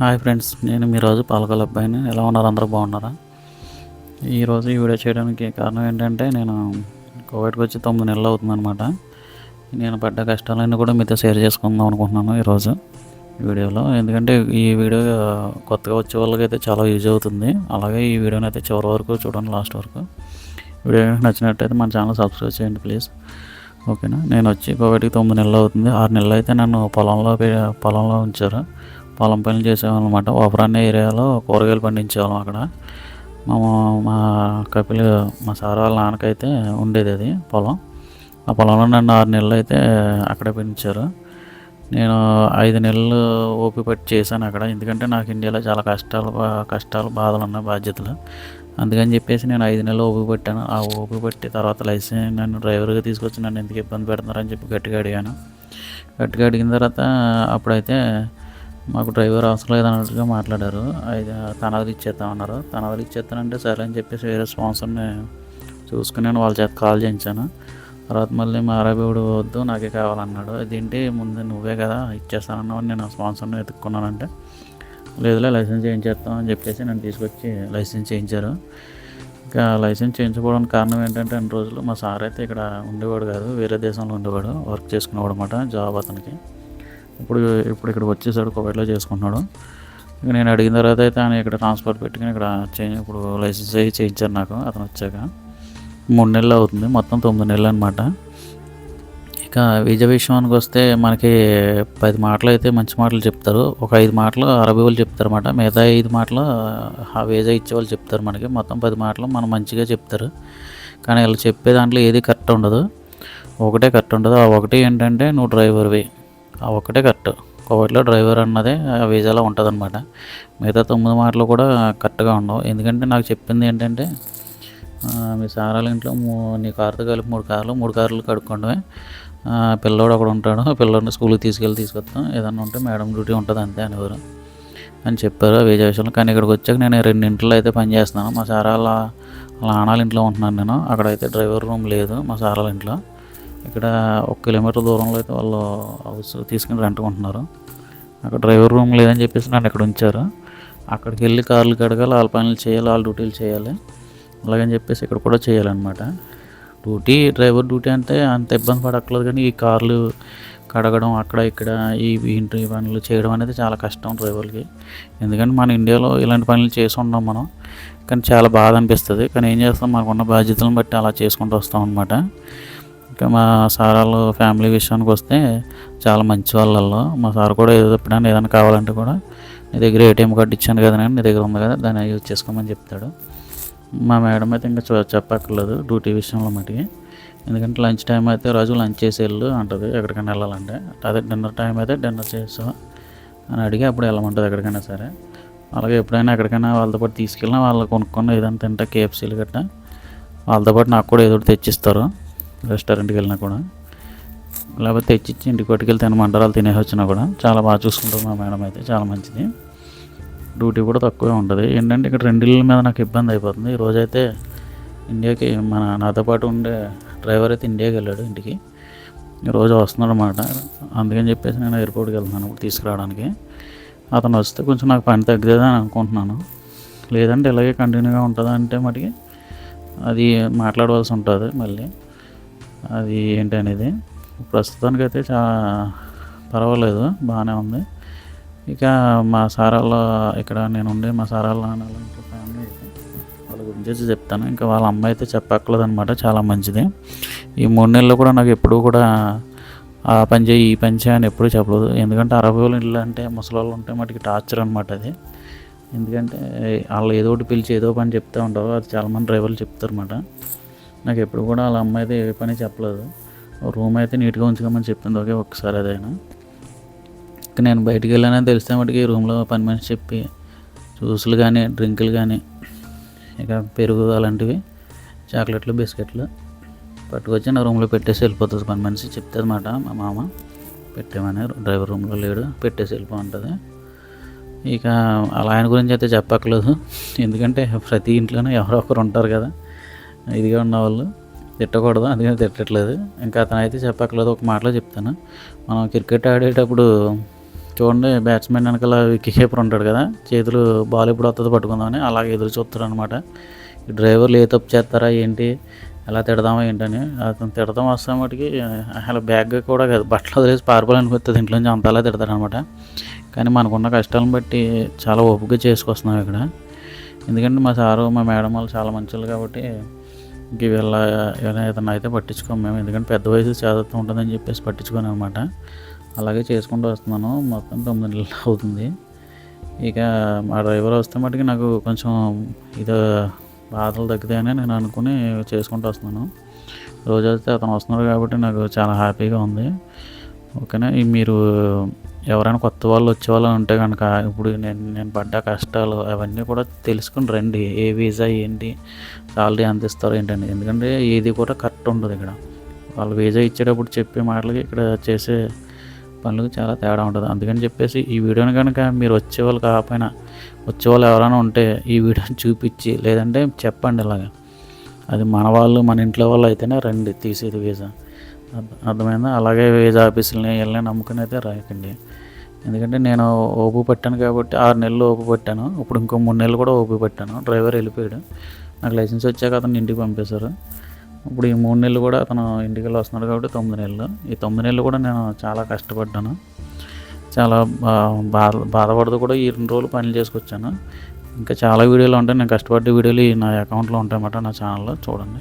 Hi friends నేను మీ రోజు పాలకొల అబ్బాయిని. ఎలా ఉన్నారు? అందరూ బాగున్నారా? ఈరోజు ఈ వీడియో చేయడానికి కారణం ఏంటంటే నేను కోవిడ్కి వచ్చి తొమ్మిది నెలలు అవుతుందన్నమాట. నేను పడ్డ కష్టాలన్నీ కూడా మీతో షేర్ చేసుకుందాం అనుకుంటున్నాను ఈరోజు వీడియోలో. ఎందుకంటే ఈ వీడియో కొత్తగా వచ్చే వాళ్ళకైతే చాలా యూజ్ అవుతుంది. అలాగే ఈ వీడియోని అయితే చివరి వరకు చూడండి లాస్ట్ వరకు. వీడియో నచ్చినట్టయితే మన ఛానల్ సబ్స్క్రైబ్ చేయండి ప్లీజ్. ఓకేనా? నేను వచ్చి కోవిడ్కి తొమ్మిది నెలలు అవుతుంది. ఆరు నెలలు అయితే నన్ను పొలంలో పొలంలో ఉంచారు. పొలం పనులు చేసేవాళ్ళం అనమాట ఓపరాన్ని ఏరియాలో కూరగాయలు పండించేవాళ్ళం అక్కడ. మా మా కపిల్ మా సార్ వాళ్ళ నాన్నకైతే ఉండేది అది పొలం. ఆ పొలంలో నన్ను ఆరు నెలలు అయితే అక్కడే పెంచారు. నేను ఐదు నెలలు ఓపి పట్టి చేశాను అక్కడ. ఎందుకంటే నాకు ఇండియాలో చాలా కష్టాలు కష్టాలు బాధలు ఉన్నాయి బాధ్యతలు. అందుకని చెప్పేసి నేను ఐదు నెలలు ఓపి పట్టాను. ఆ ఓపి పట్టి తర్వాత లైసెన్స్ నన్ను డ్రైవర్గా తీసుకొచ్చి నన్ను ఎందుకు ఇబ్బంది పెడుతున్నారని చెప్పి గట్టిగా అడిగాను. గట్టిగా అడిగిన తర్వాత అప్పుడైతే మాకు డ్రైవర్ అవసరం లేదన్నట్టుగా మాట్లాడారు. అయితే తనది ఇచ్చేస్తామన్నారు తనది ఇచ్చేస్తానంటే సరే అని చెప్పేసి వేరే స్పాన్సర్ని చూసుకుని నేను వాళ్ళ చేత కాల్ చేయించాను. తర్వాత మళ్ళీ మా అరబివుడు వద్దు నాకే కావాలన్నాడు. అదేంటి ముందు నువ్వే కదా ఇచ్చేస్తానన్నావు అని నేను స్పాన్సర్ని వెతుక్కున్నానంటే లేదులే లైసెన్స్ చేయించేస్తాం అని చెప్పేసి నన్ను తీసుకొచ్చి లైసెన్స్ చేయించారు. ఇంకా లైసెన్స్ చేయించుకోవడానికి కారణం ఏంటంటే అన్ని రోజులు మా సార్ అయితే ఇక్కడ ఉండేవాడు కాదు వేరే దేశంలో ఉండేవాడు వర్క్ చేసుకునేవాడు అనమాట జాబ్ అతనికి. ఇప్పుడు ఇప్పుడు ఇక్కడ వచ్చేసాడు కోవిడ్లో చేసుకుంటున్నాడు. ఇక నేను అడిగిన తర్వాత అయితే ఆయన ఇక్కడ ట్రాన్స్ఫర్ పెట్టుకుని ఇక్కడ చేంజ్ ఇప్పుడు లైసెన్స్ అయ్యి చేయించారు నాకు అతను వచ్చాక. మూడు నెలలు అవుతుంది మొత్తం తొమ్మిది నెలలు అనమాట ఇక విజయ విషయానికి వస్తే మనకి పది మాటలు అయితే మంచి మాటలు చెప్తారు. ఒక ఐదు మాటలు అరవై వాళ్ళు చెప్తారు అనమాట మిగతా ఐదు మాటలు ఆ వీజా ఇచ్చే వాళ్ళు చెప్తారు మనకి. మొత్తం పది మాటలు మనం మంచిగా చెప్తారు. కానీ వీళ్ళు చెప్పే దాంట్లో ఏది కరెక్ట్ ఉండదు. ఒకటే కరెక్ట్ ఉండదు. ఆ ఒకటి ఏంటంటే నువ్వు డ్రైవర్వి ఆ ఒకటే కరెక్ట్. ఒకటిలో డ్రైవర్ అన్నదే వీజాలో ఉంటుంది అనమాట మిగతా తొమ్మిది మాటలు కూడా కరెక్ట్గా ఉండవు. ఎందుకంటే నాకు చెప్పింది ఏంటంటే మీ సారాల ఇంట్లో మూ నీ కారుతో కలిపి మూడు కార్లు మూడు కార్లు కడుక్కోవడమే పిల్లోడు అక్కడ ఉంటాడు పిల్లోడిని స్కూల్కి తీసుకెళ్ళి తీసుకొస్తాం. ఏదన్నా ఉంటే మేడం డ్యూటీ ఉంటుంది అంతే అనేవారు. అని చెప్పారు వేజ విషయంలో. కానీ ఇక్కడికి వచ్చాక నేను రెండింటిలో అయితే పనిచేస్తున్నాను మా సారాల వాళ్ళ ఆనాల ఇంట్లో ఉంటున్నాను నేను. అక్కడైతే డ్రైవర్ రూమ్ లేదు మా సారాల ఇంట్లో. ఇక్కడ ఒక కిలోమీటర్ దూరంలో అయితే వాళ్ళు హౌస్ తీసుకుని రెంట్కుంటున్నారు అక్కడ డ్రైవర్ రూమ్ లేదని చెప్పేసి నన్ను ఇక్కడ ఉంచారు. అక్కడికి వెళ్ళి కార్లు కడగాలి వాళ్ళ పనులు చేయాలి వాళ్ళ డ్యూటీలు చేయాలి. అలాగని చెప్పేసి ఇక్కడ కూడా చేయాలన్నమాట. డ్యూటీ డ్రైవర్ డ్యూటీ అంటే అంత ఇబ్బంది పడక్కర్లేదు కానీ ఈ కార్లు కడగడం అక్కడ ఇక్కడ ఈ ఇంటి పనులు చేయడం అనేది చాలా కష్టం డ్రైవర్కి ఎందుకంటే మన ఇండియాలో ఇలాంటి పనులు చేసి ఉన్నాం మనం. కానీ చాలా బాధ అనిపిస్తుంది. కానీ ఏం చేస్తాం మనకున్న బాధ్యతలను బట్టి అలా చేసుకుంటూ వస్తాం అనమాట ఇంకా మా సార్ వాళ్ళు ఫ్యామిలీ విషయానికి వస్తే చాలా మంచి వాళ్ళల్లో. మా సార్ కూడా ఏదో ఎప్పుడైనా ఏదైనా కావాలంటే కూడా నీ దగ్గర ఏటీఎం కార్డు ఇచ్చాను కదా నేను నీ దగ్గర ఉంది కదా దాన్ని యూజ్ చేసుకోమని చెప్తాడు. మా మేడం అయితే ఇంకా చూ- చెప్పక్కర్లేదు డ్యూటీ విషయంలో మటుకి. ఎందుకంటే లంచ్ టైం అయితే రోజు లంచ్ చేసి వెళ్ళు అంటుంది ఎక్కడికైనా వెళ్ళాలంటే. అదే డిన్నర్ టైం అయితే డిన్నర్ చేసావు అని అడిగి అప్పుడు వెళ్ళమంటుంది ఎక్కడికైనా సరే. అలాగే ఎప్పుడైనా ఎక్కడికైనా వాళ్ళతో పాటు తీసుకెళ్ళినా వాళ్ళు కొనుక్కున్న ఏదైనా తింటా కేఎఫ్సీలు గట్టా వాళ్ళతో పాటు నాకు కూడా ఏదో ఒకటి తెచ్చిస్తారు. రెస్టారెంట్కి వెళ్ళినా కూడా. లేకపోతే తెచ్చిచ్చి ఇంటికి పట్టుకెళ్తే మండరాలు వాళ్ళు తినేసి వచ్చినా కూడా చాలా బాగా చూసుకుంటుంది మా మేడం అయితే చాలా మంచిది. డ్యూటీ కూడా తక్కువే ఉంటుంది. ఏంటంటే ఇక్కడ రెండిళ్ళ మీద నాకు ఇబ్బంది అయిపోతుంది. ఈ రోజైతే ఇండియాకి మన నాతో పాటు ఉండే డ్రైవర్ అయితే ఇండియాకి వెళ్ళాడు ఇంటికి. రోజు వస్తున్నాడు అనమాట అందుకని చెప్పేసి నేను ఎయిర్పోర్ట్కి వెళ్తున్నాను ఇప్పుడు తీసుకురావడానికి. అతను వస్తే కొంచెం నాకు పని తగ్గదని అనుకుంటున్నాను. లేదంటే ఇలాగే కంటిన్యూగా ఉంటుందా అంటే మటుకి అది మాట్లాడవలసి ఉంటుంది మళ్ళీ. అది ఏంటి అనేది ప్రస్తుతానికైతే చాలా పర్వాలేదు బాగానే ఉంది. ఇక మా సారాల ఇక్కడ నేను ఉండే మా సారాల నాన్నల ఫ్యామిలీ అయితే వాళ్ళ గురించి చెప్తాను. ఇంకా వాళ్ళ అమ్మాయి అయితే చెప్పక్కర్లేదు అనమాట చాలా మంచిది. ఈ మూడు నెలలు కూడా నాకు ఎప్పుడూ కూడా ఆ పని చేయి ఈ పని చేయి అని ఎప్పుడూ చెప్పలేదు. ఎందుకంటే అరవై వేలు ఇల్లు అంటే ముసలి వాళ్ళు ఉంటే మటుకి టార్చర్ అనమాట అది. ఎందుకంటే వాళ్ళు ఏదో ఒకటి పిలిచి ఏదో పని చెప్తూ ఉంటారు అది చాలామంది డ్రైవర్లు చెప్తారు అనమాట నాకు ఎప్పుడు కూడా వాళ్ళ అమ్మాయి అయితే ఏ పని చెప్పలేదు. రూమ్ అయితే నీట్గా ఉంచుకోమని చెప్పింది ఒకే ఒక్కసారి అదైనా ఇక నేను బయటికి వెళ్ళానని తెలిస్తే మటుకి రూమ్లో పని మనిషి చెప్పి జ్యూసులు కానీ డ్రింకులు కానీ ఇక పెరుగు అలాంటివి చాక్లెట్లు బిస్కెట్లు పట్టుకొచ్చి నా రూమ్లో పెట్టేసి వెళ్ళిపోతుంది. పని మనిషి చెప్తుంది అనమాట మా మామ పెట్టామని డ్రైవర్ రూమ్లో లేడు పెట్టేసి వెళ్ళిపోంటుంది ఇక అలా ఆయన గురించి అయితే చెప్పక్కర్లేదు. ఎందుకంటే ప్రతి ఇంట్లోనే ఎవరో ఒకరు ఉంటారు కదా. ఇదిగా ఉన్న వాళ్ళు తిట్టకూడదు అందుకని తిట్టట్లేదు. ఇంకా అతను అయితే చెప్పక్కర్లేదు ఒక మాటలో చెప్తాను. మనం క్రికెట్ ఆడేటప్పుడు చూడండి బ్యాట్స్మెన్ వెనకాల విక్కీ కీపర్ ఉంటాడు కదా చేతులు బాల్ ఎప్పుడు వస్తుంది పట్టుకుందామని అలాగే ఎదురు చూస్తాడు అనమాట డ్రైవర్లు ఏ తప్పు చేస్తారా ఏంటి ఎలా తిడదామా ఏంటని. అతను తిడదాం వస్తే మటుకి అసలు బ్యాగ్ కూడా కాదు బట్టలు వదిలేసి పారిపోవాలనిపిస్తుంది ఇంట్లోంచి అంతలా తిడతాడు అనమాట కానీ మనకున్న కష్టాలను బట్టి చాలా ఓపిక చేసుకొస్తున్నాం ఇక్కడ. ఎందుకంటే మా సారు మా మేడం వాళ్ళు చాలా మంచివాళ్ళు కాబట్టి ఇంక వీళ్ళ ఏదైనా అయితే పట్టించుకోము మేము. ఎందుకంటే పెద్ద వయసు చేదత్వం ఉంటుందని చెప్పేసి పట్టించుకోను అనమాట. అలాగే చేసుకుంటూ వస్తున్నాను. మొత్తం తొమ్మిది నెలలు అవుతుంది. ఇక మా డ్రైవర్ వస్తే మటుకి నాకు కొంచెం ఇది బాధలు తగ్గుతాయని నేను అనుకుని చేసుకుంటూ వస్తున్నాను. రోజు వస్తే అతను వస్తున్నారు కాబట్టి నాకు చాలా హ్యాపీగా ఉంది. ఓకేనా? మీరు ఎవరైనా కొత్త వాళ్ళు వచ్చే వాళ్ళు ఉంటే కనుక ఇప్పుడు నేను నేను పడ్డ కష్టాలు అవన్నీ కూడా తెలుసుకుని రండి. ఏ వీసా ఏంటి? సాలరీ ఎంత ఇస్తారో ఏంటండి ఎందుకంటే ఏది కూడా కరెక్ట్ ఉండదు ఇక్కడ. వాళ్ళు వీసా ఇచ్చేటప్పుడు చెప్పే మాటలకి ఇక్కడ చేసే పనులకు చాలా తేడా ఉంటుంది. అందుకని చెప్పేసి ఈ వీడియోని కనుక మీరు వచ్చేవాళ్ళు కాకపోయినా వచ్చేవాళ్ళు ఎవరైనా ఉంటే ఈ వీడియోని చూపించి లేదంటే చెప్పండి ఇలాగా. అది మన వాళ్ళు మన ఇంట్లో వాళ్ళు అయితేనే రండి తీసేది వీసా. అర్థమైందా? అలాగే వీజా ఆఫీసులని వెళ్ళి నమ్ముకుని అయితే రాయకండి ఎందుకంటే నేను ఓపు పట్టాను కాబట్టి ఆరు నెలలు ఓపు పట్టాను. ఇప్పుడు ఇంకో మూడు నెలలు కూడా ఓపు పట్టాను. డ్రైవర్ వెళ్ళిపోయాడు. నాకు లైసెన్స్ వచ్చాక అతను ఇంటికి పంపేశారు. ఇప్పుడు ఈ మూడు నెలలు కూడా అతను ఇంటికి వెళ్ళి వస్తున్నాడు కాబట్టి తొమ్మిది నెలలు. ఈ తొమ్మిది నెలలు కూడా నేను చాలా కష్టపడ్డాను. చాలా బా- బాధ బాధపడుతూ కూడా ఈ రెండు రోజులు పనులు చేసుకొచ్చాను. ఇంకా చాలా వీడియోలు ఉంటాయి. నేను కష్టపడ్డ వీడియోలు ఈ నా అకౌంట్లో ఉంటాయన్నమాట నా ఛానల్లో చూడండి.